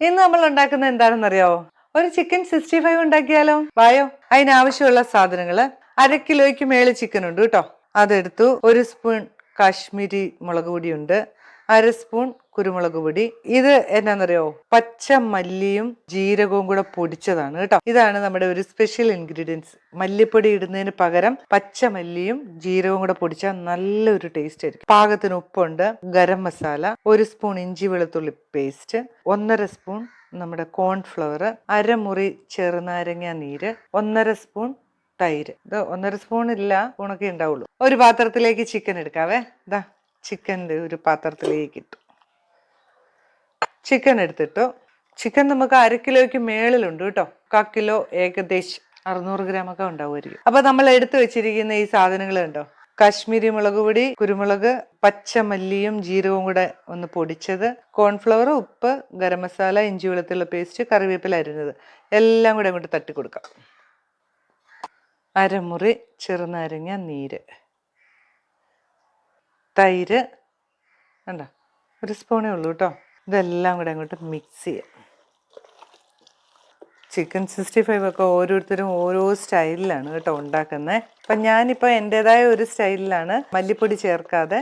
ഇന്ന് നമ്മൾ ഉണ്ടാക്കുന്നത് എന്താണെന്നറിയാവോ? ഒരു ചിക്കൻ സിക്സ്റ്റി ഫൈവ് ഉണ്ടാക്കിയാലോ? വായോ. അതിനാവശ്യമുള്ള സാധനങ്ങൾ അര കിലോയ്ക്ക് മേളിൽ ചിക്കൻ ഉണ്ട് കേട്ടോ. അതെടുത്തു. ഒരു സ്പൂൺ കാശ്മീരി മുളക് പൊടിയുണ്ട്. അര സ്പൂൺ കുരുമുളക് പൊടി. ഇത് എന്നാന്നറിയോ? പച്ച മല്ലിയും ജീരകവും കൂടെ പൊടിച്ചതാണ് കേട്ടോ. ഇതാണ് നമ്മുടെ ഒരു സ്പെഷ്യൽ ഇൻഗ്രീഡിയൻസ് മല്ലിപ്പൊടി ഇടുന്നതിന് പകരം പച്ച മല്ലിയും ജീരകവും കൂടെ പൊടിച്ചാൽ നല്ലൊരു ടേസ്റ്റ് ആയിരിക്കും. പാകത്തിന് ഉപ്പുണ്ട് ഗരം മസാല ഒരു സ്പൂൺ ഇഞ്ചി വെളുത്തുള്ളി പേസ്റ്റ് ഒന്നര സ്പൂൺ നമ്മുടെ കോൺഫ്ലവർ അരമുറി ചെറുനാരങ്ങ നീര് ഒന്നര സ്പൂൺ തൈര്. ഇത് ഒന്നര സ്പൂൺ ഇല്ല ഉണക്കേ ഉണ്ടാവുള്ളൂ. ഒരു പാത്രത്തിലേക്ക് ചിക്കൻ എടുക്കാവേ. ഇതാ ചിക്കന്റെ ഒരു പാത്രത്തിലേക്ക് ഇട്ടു. ചിക്കൻ എടുത്തിട്ടു. ചിക്കൻ നമുക്ക് അര കിലോയ്ക്ക് മേളിലുണ്ട് കേട്ടോ. കിലോ ഏകദേശം അറുന്നൂറ് ഗ്രാം ഒക്കെ ഉണ്ടാവുമായിരിക്കും. അപ്പൊ നമ്മൾ എടുത്തു വെച്ചിരിക്കുന്ന ഈ സാധനങ്ങൾ ഉണ്ടോ കാശ്മീരി മുളക് പൊടി കുരുമുളക് പച്ചമല്ലിയും ജീരകവും കൂടെ ഒന്ന് പൊടിച്ചത്. കോൺഫ്ലവർ ഉപ്പ് ഗരം മസാല ഇഞ്ചി വെളുത്തുള്ള പേസ്റ്റ് കറിവേപ്പില അരിഞ്ഞത്. എല്ലാം കൂടെ അങ്ങോട്ട് തട്ടി കൊടുക്കാം. അരമുറി ചെറുനാരങ്ങ നീര്. തൈര്. വേണ്ട ഒരു സ്പൂണേ ഉള്ളൂ കേട്ടോ. ഇതെല്ലാം കൂടെ അങ്ങോട്ട് മിക്സ് ചെയ്യാം. ചിക്കൻ സിക്സ്റ്റി ഫൈവ് ഒക്കെ ഓരോരുത്തരും ഓരോ സ്റ്റൈലിലാണ് കേട്ടോ ഉണ്ടാക്കുന്നത് അപ്പം ഞാനിപ്പോൾ എന്റെതായ ഒരു സ്റ്റൈലിലാണ് മല്ലിപ്പൊടി ചേർക്കാതെ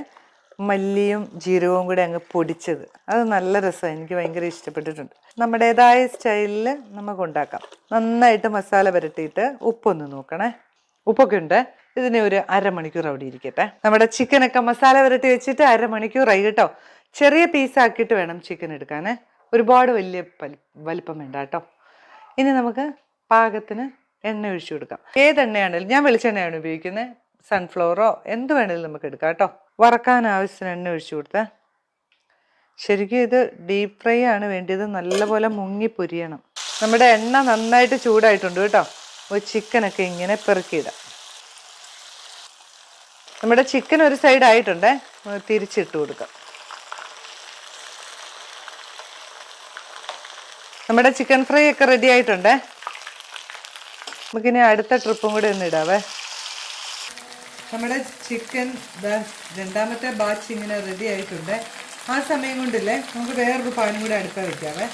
മല്ലിയും ജീരകവും കൂടെ അങ്ങ് പൊടിച്ചത്. അത് നല്ല രസമാണ് എനിക്ക് ഭയങ്കര ഇഷ്ടപ്പെട്ടിട്ടുണ്ട്. നമ്മുടേതായ സ്റ്റൈലിൽ നമുക്ക് ഉണ്ടാക്കാം. നന്നായിട്ട് മസാല പുരട്ടിയിട്ട് ഉപ്പൊന്ന് നോക്കണേ. ഉപ്പൊക്കെ ഉണ്ട്. ഇതിനെ ഒരു അരമണിക്കൂർ അവിടെ ഇരിക്കട്ടെ. നമ്മുടെ ചിക്കനൊക്കെ മസാല പുരട്ടി വെച്ചിട്ട് അരമണിക്കൂറായി കേട്ടോ. ചെറിയ പീസാക്കിയിട്ട് വേണം ചിക്കൻ എടുക്കാനേ. ഒരുപാട് വലിയ വലിപ്പം വേണ്ട കേട്ടോ. ഇനി നമുക്ക് പാകത്തിന് എണ്ണ ഒഴിച്ചു കൊടുക്കാം. ഏത് എണ്ണയാണെങ്കിലും ഞാൻ വെളിച്ചെണ്ണയാണ് ഉപയോഗിക്കുന്നത് സൺഫ്ലവറോ എന്ത് വേണേലും നമുക്ക് എടുക്കാം കേട്ടോ. വറക്കാൻ ആവശ്യത്തിന് എണ്ണ ഒഴിച്ചു കൊടുത്ത്. ശരിക്കും ഇത് ഡീപ് ഫ്രൈ ആണ് വേണ്ടിയത്. നല്ലപോലെ മുങ്ങി പൊരിയണം. നമ്മുടെ എണ്ണ നന്നായിട്ട് ചൂടായിട്ടുണ്ട് കേട്ടോ. ഒരു ചിക്കനൊക്കെ ഇങ്ങനെ പെറുക്കിയിടാം. നമ്മുടെ ചിക്കൻ ഒരു സൈഡ് ആയിട്ടുണ്ടേ. ഒന്ന് തിരിച്ചിട്ട് കൊടുക്കാം. നമ്മുടെ ചിക്കൻ ഫ്രൈ ഒക്കെ റെഡി ആയിട്ടുണ്ടേ. നമുക്കിനി അടുത്ത ട്രിപ്പും കൂടി ഒന്ന് ഇടാവേ. നമ്മുടെ ചിക്കൻ രണ്ടാമത്തെ ബാച്ച് ഇങ്ങനെ റെഡി ആയിട്ടുണ്ട്. ആ സമയം കൊണ്ടില്ലേ നമുക്ക് വേറൊരു പാനും കൂടി അടുത്ത വയ്ക്കാവേ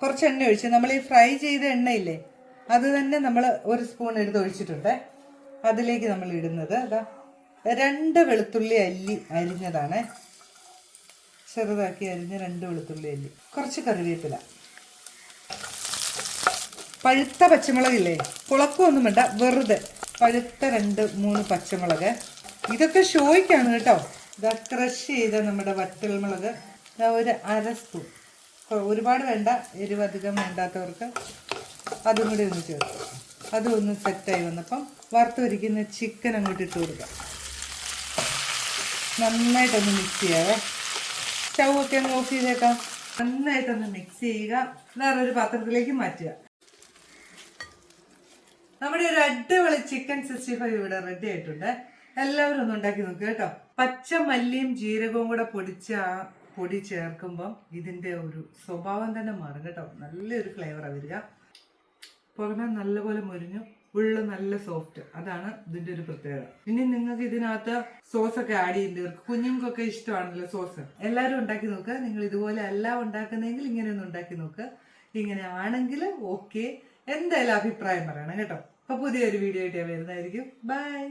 കുറച്ച് എണ്ണ ഒഴിച്ച് നമ്മൾ ഈ ഫ്രൈ ചെയ്ത എണ്ണയില്ലേ അത് തന്നെ നമ്മൾ ഒരു സ്പൂൺ എടുത്ത് ഒഴിച്ചിട്ടുണ്ട്. അതിലേക്ക് നമ്മൾ ഇടുന്നത് അതാ രണ്ട് വെളുത്തുള്ളി അല്ലി അരിഞ്ഞതാണ്. ചെറുതാക്കി അരിഞ്ഞ രണ്ട് വെളുത്തുള്ളി അല്ലി. കുറച്ച് കറിവേപ്പില. പഴുത്ത പച്ചമുളകില്ലേ? കുളക്കമൊന്നും വേണ്ട വെറുതെ. പഴുത്ത രണ്ട് മൂന്ന് പച്ചമുളക്. ഇതൊക്കെ ഷോയ്ക്കാണ് കേട്ടോ. ഇതാ ക്രഷ് ചെയ്ത നമ്മുടെ വറ്റൽ മുളക് ഒരു അര സ്പൂൺ ഒരുപാട് വേണ്ട എരിവധികം വേണ്ടാത്തവർക്ക് അതും കൂടി ഒന്ന് ചേർക്കും അതും ഒന്ന് സെറ്റായി വന്നപ്പം വറുത്തൊരിക്കുന്ന ചിക്കൻ അങ്ങോട്ട് ഇട്ട് കൊടുക്കാം. നന്നായിട്ടൊന്ന് മിക്സ് ചെയ്യാവേ. സ്റ്റൗ ഒക്കെ ഒന്ന് ഓഫ് ചെയ്തേക്കാം. നന്നായിട്ടൊന്ന് മിക്സ് ചെയ്യുക. വേറൊരു പാത്രത്തിലേക്ക് മാറ്റുക. നമ്മുടെ ഒരു അടിപൊളി ചിക്കൻ സിക്സ്റ്റി ഫൈവ് ഇവിടെ റെഡി ആയിട്ടുണ്ട്. എല്ലാവരും ഒന്ന് ഉണ്ടാക്കി നോക്കുക കേട്ടോ. പച്ച മല്ലിയും ജീരകവും കൂടെ പൊടിച്ച പൊടി ചേർക്കുമ്പം ഇതിന്റെ ഒരു സ്വഭാവം തന്നെ മാറും കേട്ടോ. നല്ലൊരു ഫ്ലേവറാണ് വരിക. പുറമെ നല്ലപോലെ മുരിഞ്ഞു ഉള്ള നല്ല സോഫ്റ്റ് അതാണ് ഇതിന്റെ ഒരു പ്രത്യേകത. ഇനി നിങ്ങൾക്ക് ഇതിനകത്ത് സോസ് ഒക്കെ ആഡ് ചെയ്യേണ്ടവർക്ക് കുഞ്ഞുങ്ങൾക്കൊക്കെ ഇഷ്ടമാണല്ലോ സോസ് എല്ലാവരും ഉണ്ടാക്കി നോക്കുക നിങ്ങൾ ഇതുപോലെ അല്ല ഉണ്ടാക്കുന്നതെങ്കിൽ ഇങ്ങനെ ഒന്ന് ഉണ്ടാക്കി നോക്കുക ഇങ്ങനെ ആണെങ്കിൽ ഓക്കെ എന്തായാലും അഭിപ്രായം പറയണം കേട്ടോ. അപ്പൊ പുതിയൊരു വീഡിയോ ആയിട്ട് വരുന്നതായിരിക്കും. ബൈ